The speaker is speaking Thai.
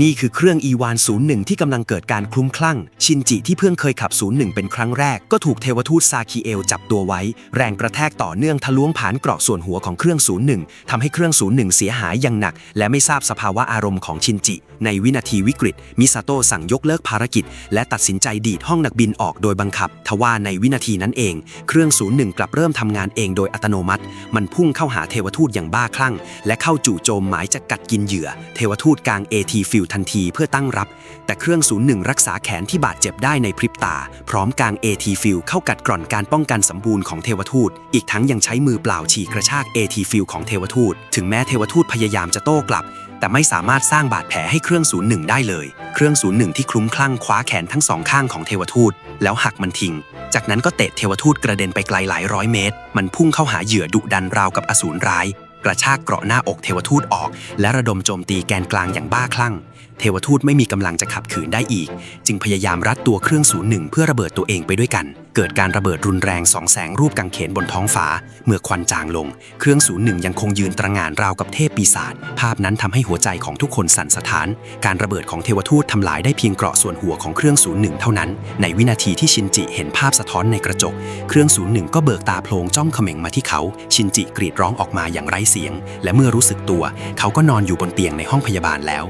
นี่คือเครื่องอีวาน 01 ที่กำลังเกิดการคลุ้มคลั่ง ชินจิที่เพิ่งเคยขับ 01 เป็นครั้งแรก ก็ถูกเทวทูตซาคิเอลจับตัวไว้ แรงกระแทกต่อเนื่องทะลวงผ่านเกราะส่วนหัวของเครื่อง 01 ทำให้เครื่อง 01 เสียหายอย่างหนัก และไม่ทราบสภาวะอารมณ์ของชินจิ ในวินาทีวิกฤต มิซาโตะสั่งยกเลิกภารกิจ และตัดสินใจดีดห้องนักบินออกโดยบังคับ ทว่าในวินาทีนั้นเอง เครื่อง 01 กลับเริ่มทำงานเองโดยอัตโนมัติ มันพุ่งเข้าหาเทวทูตอย่างบ้าคลั่ง และเข้าจู่โจมหมายจะกัดกินเหยื่อ เทวทูตกลาง AT ฟิลทันทีเพื่อตั้งรับ แต่เครื่อง 01 รักษาแขนที่บาดเจ็บได้ในพริบตา พร้อมกาง AT ฟิลเข้ากัดกร่อนการป้องกันสมบูรณ์ของเทวทูต อีกทั้งยังใช้มือเปล่าฉีกกระชาก AT ฟิลของเทวทูต ถึงแม้เทวทูตพยายามจะโต้กลับ แต่ไม่สามารถสร้างบาดแผลให้เครื่อง 01 ได้เลย เครื่อง 01 ที่คลุ้มคลั่งคว้าแขนทั้งสองข้างของเทวทูต แล้วหักมันทิ้ง จากนั้นก็เตะเทวทูตกระเด็นไปไกลหลายร้อยเมตร มันพุ่งเข้าหาเหยื่อดุดันราวกับอสูรร้าย กระชากเกราะหน้าอกเทวทูตออก และระดมโจมตีแกนกลางอย่างบ้าคลั่ง เทวทูตไม่มีกำลังจะขับขืนได้อีก จึงพยายามรัดตัวเครื่องสูงหนึ่งเพื่อระเบิดตัวเองไปด้วยกันเกิดการระเบิดรุนแรงสองแสงรูปกังเขนบนท้องฟ้า เมื่อควันจางลง เครื่อง01ยังคงยืนตระงานราวกับเทพปีศาจ ภาพนั้นทำให้หัวใจของทุกคนสั่นสะท้าน การระเบิดของเทวทูตทำลายได้เพียงเกราะส่วนหัวของเครื่อง01เท่านั้น ในวินาทีที่ชินจิเห็นภาพสะท้อนในกระจก เครื่อง01ก็เบิกตาโพลงจ้องเขม็งมาที่เขา ชินจิกรีดร้องออกมาอย่างไร้เสียง และเมื่อรู้สึกตัว เขาก็นอนอยู่บนเตียงในห้องพยาบาลแล้ว